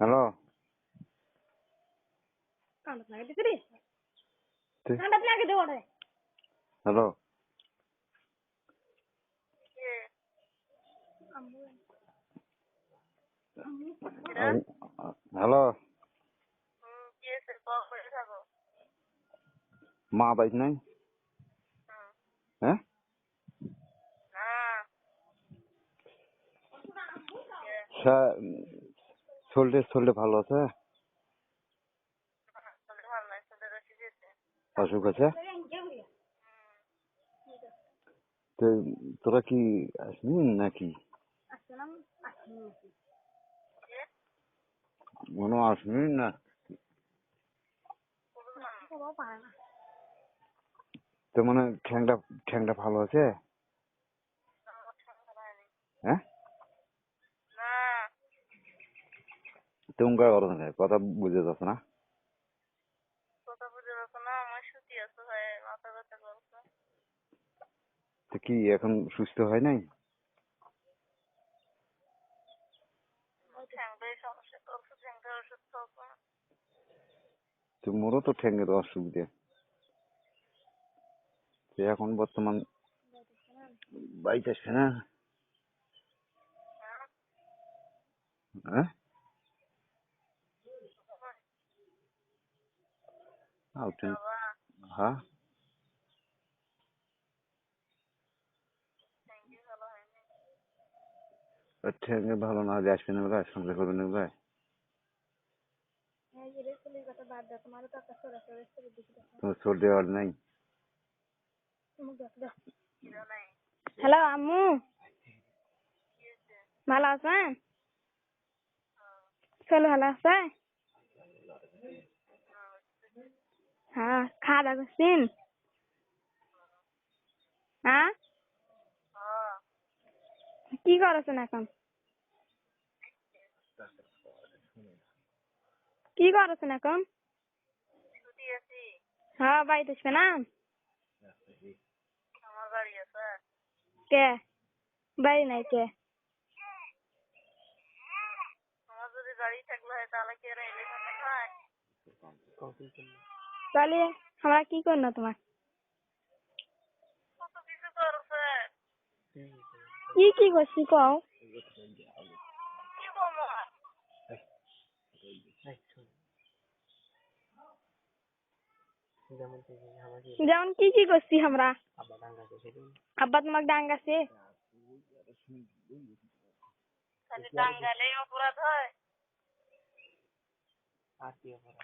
Hello hello hello. মা bike নাই। হ্যাঁ না, সা- শরীরে শরীরে ভালো আছে। অসুখ আছে তো তোরা কি আসবি নাকি? মনে আসবি না। তো মানে ঠ্যাংটা ঠ্যাংটা ভালো আছে আমার ঠান্ডা লাগেনি। হ্যাঁ না, তুমি কথা কথা বুঝে যাচ্ছে না কথা বুঝে পাচ্ছ না, আমার শুতে আছে ভাই, মাথা ব্যথা করছে। তো কি এখন সুস্থ হয় নাই। তো মোরও তো ঠ্যাংয়ের অসুবিধা এখন বর্তমান বাইক আসবে না হ্যাঁ? হ্যাঁ আউটেন বাবা, হ্যাঁ ঠ্যাংটি ভালো হয়নি। ঠ্যাংয়ে ভালো না হলে আসবে না ভাই সংসার করবে না ভাই এই যে রে ছেলের কথা বাদ দাও তোমারও তো একটা সরা সরা ছেলে দেখি দেখো তোমার শরীরে আর নাই। হ্যালো আম্মু? ভালো আছেন চলো ভালো আছে হ্যাঁ খাওয়া দাওয়া করছেন হ্যাঁ? কি করছেন এখন? কি করছেন এখন? হ্যাঁ বাড়িতে আসবে না? কে? বাড়ি নাই কে? আমার যদি গাড়ি থাকলে হয় তাহলে কি আর এলিফ্যান্ট হয়? তাহলে আমরা কি করল তোমার কত কিছু করছে কি কি করছি কও কি বলব আর? যেমন কি কি করছি আমরা আব্বা তোমাকে ডাঙ্গাছে খালি টাঙ্গাইলেই অপরাধ হয়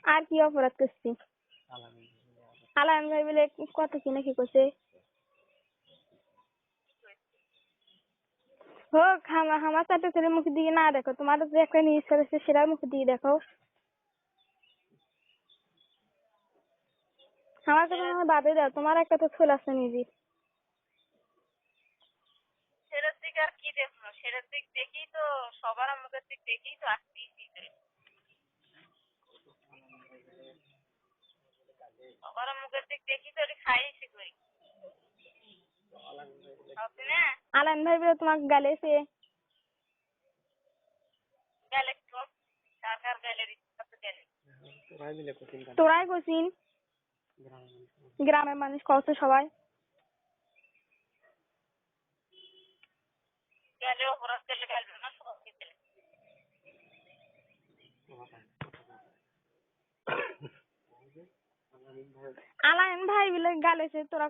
আর কি অপরাধ করছি আলাম ভাই বলে কত কি নাকি করছে হোক, হামা আমার চারটে ছেলের মুখের দিকে না দেখো তোমার যে একটা নিউজ করেছে সেটার মুখের দিকে দেখো। আমার কথা আমার বাদে দাও, তোমার একটা তো ছোল আছে নিজে ছেলের দিকে আর কি দেখব? ছেলের দিক দেখি তো, সবার মুখের দিক দেখি তো আসতেই সবার মুখের দিক দেখি তো ওটি খাইছি করি আপনি না আলান ভাই বলে তোমাকে গালেছে। তোরাই কছিন গ্রামের মানুষ কত সবাই। গেলে অপরাধ গেলে না আলান ভাই বলে গালেছে তোরা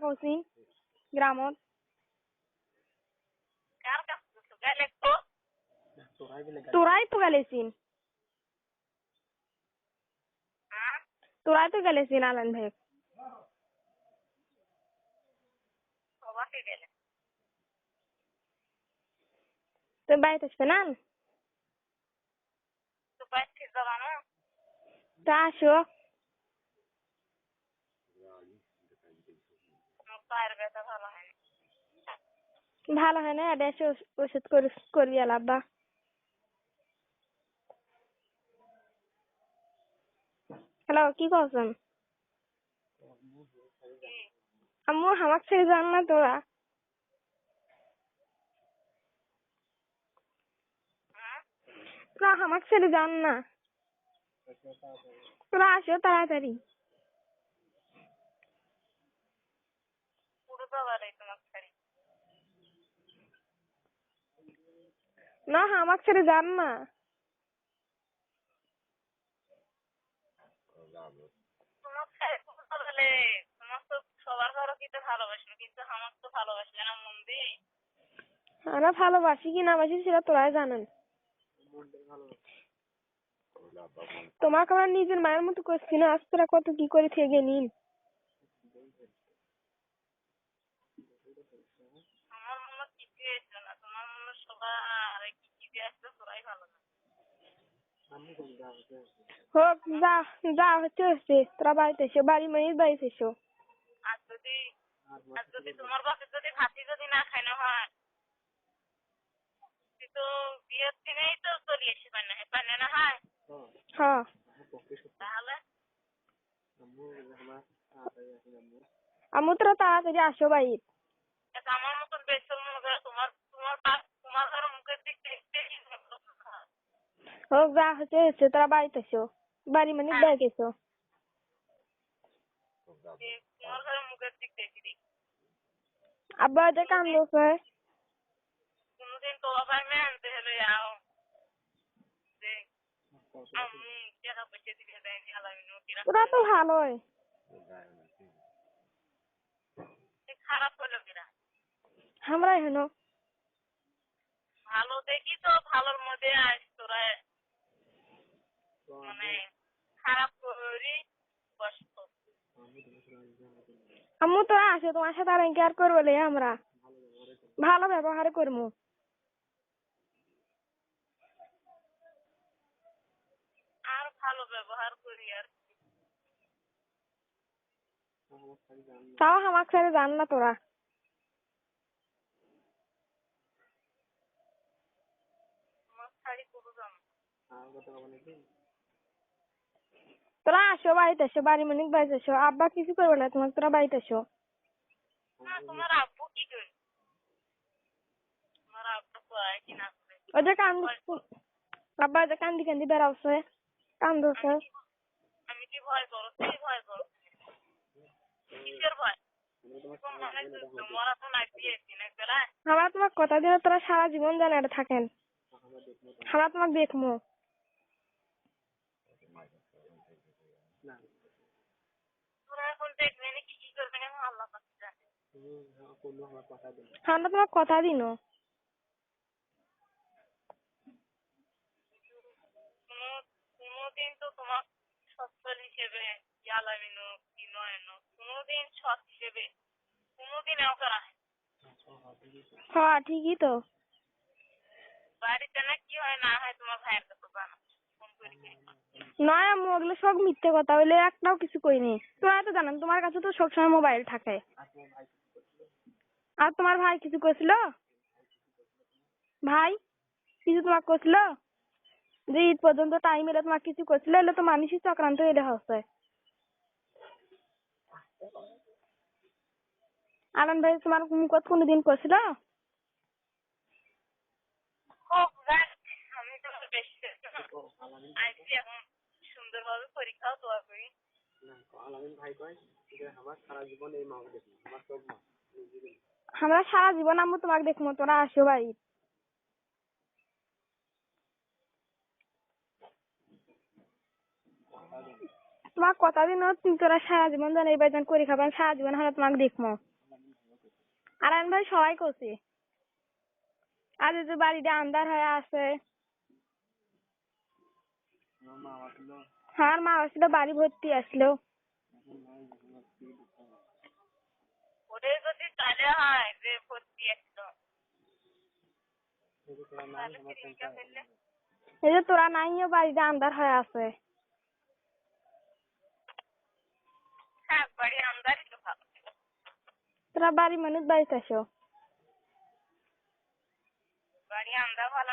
গ্রামত কাছে গেছো? গেলে তো তোরাই তো গালেছিন তোরাই তো গালেছিন আলান ভাই তো বাড়িতে আসবে বাইর ঠিক না? তা আসো পায়ের ব্যথা ভালো হয়নি ভালো হয় না? এটা এসে ওষ- ওষুধ করে- করবি আলা হ্যালো, কি করছেন? আম্মু আমার ছেড়ে যান না তোরা। হ্যাঁ তোরা আমাকে ছেড়ে যান না। তোরা আসো তাড়াতাড়ি পুরো বাবার এই তোমার ছাড়ি না আমাকে ছেড়ে যান না। আমার আমরা ভালোবাসি কি না বাসি সেটা তোরাই জানেন। তোমাকে আমরা নিজের মায়ের মতো করছি না আজ তোরা কত কি করে থেকে নিন। আমার মনে কিছু এসে না তোমার মনে সবার কি কি দিয়ে ভালো না হোক যা যা হচ্ছে হচ্ছে তোরা বাড়িতে এসো বাড়ি বাড়িতে এসো। আর যদি আর যদি তোমার বাপে যদি ভাতি যদি না খাই না হয় তো বিয়ের দিনেই তো চলে এসে পায় না পায় না হয়। হ্যাঁ। তাহলে? আমু তোরা তাড়াতাড়ি আসো বাড়ি এটা আমার মতন বেসল মনে করে তোমার তোমার বাপ তোমার ঘর মুখের দিক দেখতে হোক যা হচ্ছে তোরা বাড়িতে এসো বাড়ি মানে বাড়িতে এসো আব্বা ওদের কান্দছে কোনোদিন তো আবার যাও যে নোটিরা তোরা তো ভালোই খারাপ হলো আমরা হেন ভালো দেখি তো ভালোর মধ্যে আস তোরা মানে খারাপ করি কষ্ট আম্মু তো আসো তোমার সাথে আর কেয়ার করব লে আমরা। ভালো ব্যবহার করব। আর ভালো ব্যবহার করি আর তাও আমাকে ছেড়ে জান না তোরা। তোমার শাড়ি তোরা আসো বাড়িতে এসো বাড়ি মানে বাড়িতে এসো আব্বা কিছু করবে না তোমার তোরা বাড়িতে এসো তোমার আব্বু কি করে? তোমার আব্বু কি না ওই যে কান্দি আব্বা যে কান্দি কান্দি বেড়াচ্ছে কান্দছে। আমি কি ভয় করো তুই ভয় করো কিসের ভয়? মরা তো নাই দিয়েছি না বেলায় আমরা তোমার কথা দিলে তোরা সারা জীবন জানে থাকেন। আমরা তোমাকে দেখব তোরা এখন দেখবে না কি কি করবে না আল্লাহ পাক জানে আমরা তোমার কথা দিন কোনো কোনোদিন তো তোমার সচ্ছল হিসেবে জ্বালাবিনো কি নয়ন কোনোদিন সৎ হিসেবে কোনোদিন আমাকে রাখে হ্যাঁ ঠিকই তো। বাড়িতে না কি হয় না হয় তোমার ভাইয়ের কাছে করি আম্মু ওগুলো সব মিথ্যে কথা। বলে একটাও কিছু কইনি। তোরা তো জানেন তোমার কাছে তো সবসময় মোবাইল থাকে। আর তোমার ভাই কিছু কইছিল? ভাই কিছু তোমাকে কইছিল? যে ঈদ পর্যন্ত টাইম এলে তোমার কিছু কইছিল এলে তো মানুষই চক্রান্ত এলে হচ্ছে। আনন্দ ভাই তোমার মুখত কোনোদিন কইছিল? হোক যাক আমি তো বেশি আইসি এখন। সুন্দরভাবে পরীক্ষাও দোয়া করি আমরা সারা জীবন আম্মু তোমাকে দেখব, তোরা আসো বাড়ি। তোমার কথা দিন তুই তোরা সারা জীবন জান এই বাইজান করে খাবেন সারা জীবন আমরা তোমাকে দেখব। আর আমি ভাই সবাই করছি আর যে বাড়িটা আন্দার হয়ে আছে। হ্যাঁ মা আসলো বাড়ি ভর্তি আসলো। ওদের যদি তাহলে হয় যে ভর্তি আসতো তাহলে এই যে তোরা নাইও বাড়িটা হয়ে আছে। ভালো। তোরা বাড়ি মানুষ বাড়িতে আসো। বাড়ি ভালো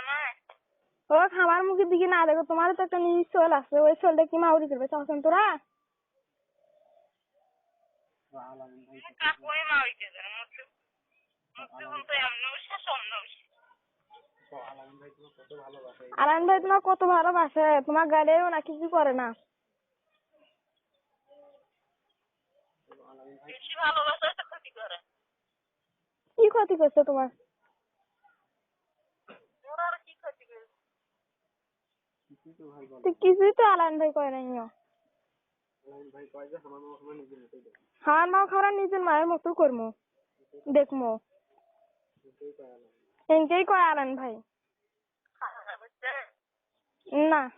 ও আমার মুখের দিকে না দেখো তোমারও তো একটা নিজের সোল আছে ওই সোলটা কি মাউরি করবে চাচ্ছেন তোরা। কাকুই মা হইতে মুসলিম মুসলিম তো এমন শেষ অন্য আরান ভাই তোমার কত ভালোবাসে? তোমার গালেও না কিছু করে না। কি ক্ষতি করছে তোমার? কিছুই তো আলান ভাই করে নাই আমার মা খাওয়া নিজের মায়ের মতো করব দেখব এনকেই কয় আলান ভাই। না।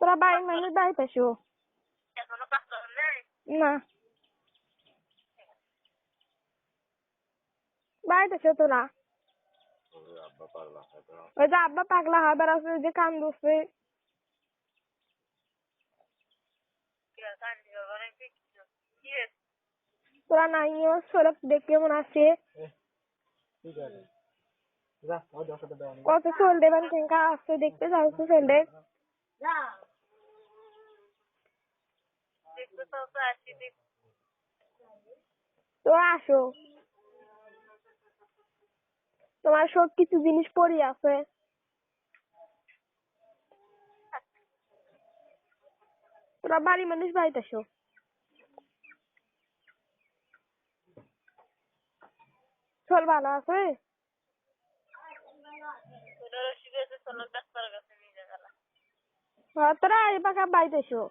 তোরা বাড়ির মানুষ করেন নাই না। বাড়িতে আসো তোরা। ওই যে আব্বা পাগলা। হয় বেড়াচ্ছে যে কান দুসছে নাইও সরব দেখে মনে আছে। কত চল দেবেন কেঙ্কা আসছে দেখতে যাও তো তো আসো। তোমার সব কিছু জিনিস পড়ি আছে। তোরা বাড়ি মানুষ বাড়িতে আসো। চল ভালো আছে? হ্যাঁ, তোরা পাকা বাড়িতে এসো।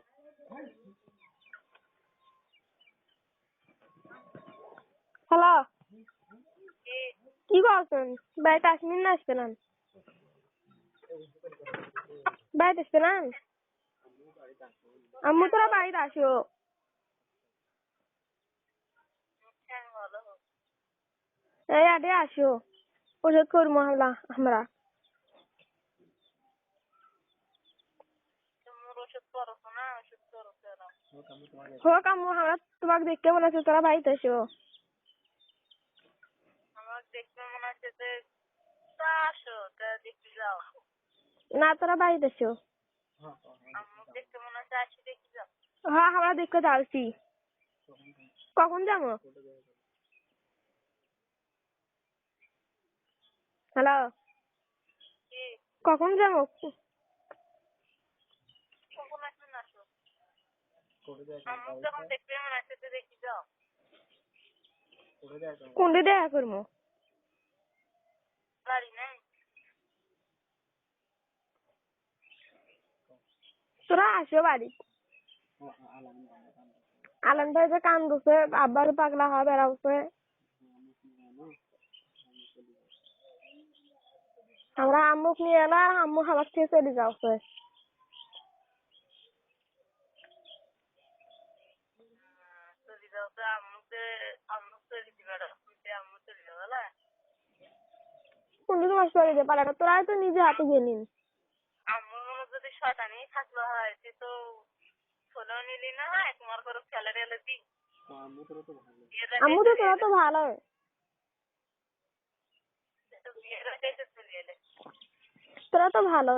হ্যালো? কি করছেন? বাড়িতে আসবেন না আসবেন বাড়িতে আসবেন না? আম্মু, তোরা বাড়িতে আসো। হ্যাঁ এই আডে আসো। ওষুধ করব আমরা আমরা। হোক আম্মু, আমরা তোমাকে দেখতে মনে হচ্ছে তোরা বাড়িতে আসো। না, তোরা বাড়িতে আসি। যাও হ্যাঁ আমরা দেখতে যাচ্ছি। কখন যাব? হ্যালো? কখন যাব? আসো? মনে কোনটা দেখা করব গাড়ি নেই তোরা আসো বাড়ি। আলম ভাই যে কান্দছে আব্বার পাগলা হওয়া বেড়াচ্ছে। আমরা আম্মুক নিয়ে এলা আর আম্মু খাবার খেয়ে চলে যাচ্ছে। চলে যাও তো আম্মুকে আম্মু চলে দিবে আম্মু চলে যাবে না কোনটা তোমার চলে যেতে পারে না তোরাই তো নিজে হাতে গেলিন আম্মুর মনে যদি শয়তানি থাকল হয় তুই তো ছোলেও নিলি না হয় তোমার করে ফেলে রেলে দি আম্মু তো তোরা তো ভালো। এলে। তোরা তো ভালো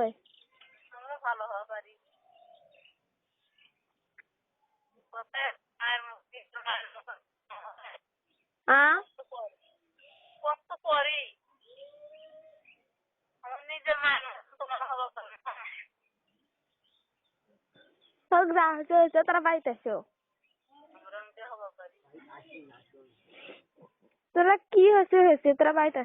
আমরা ভালো হওয়া পারি। কষ্ট করি? আমার নিজের মতো তোমার হওয়া পারে না। সব যা হয়েছে হয়েছে তোরা বাড়িতে পারি তোরা কি হয়েছে হয়েছে? তোরা বাড়িতে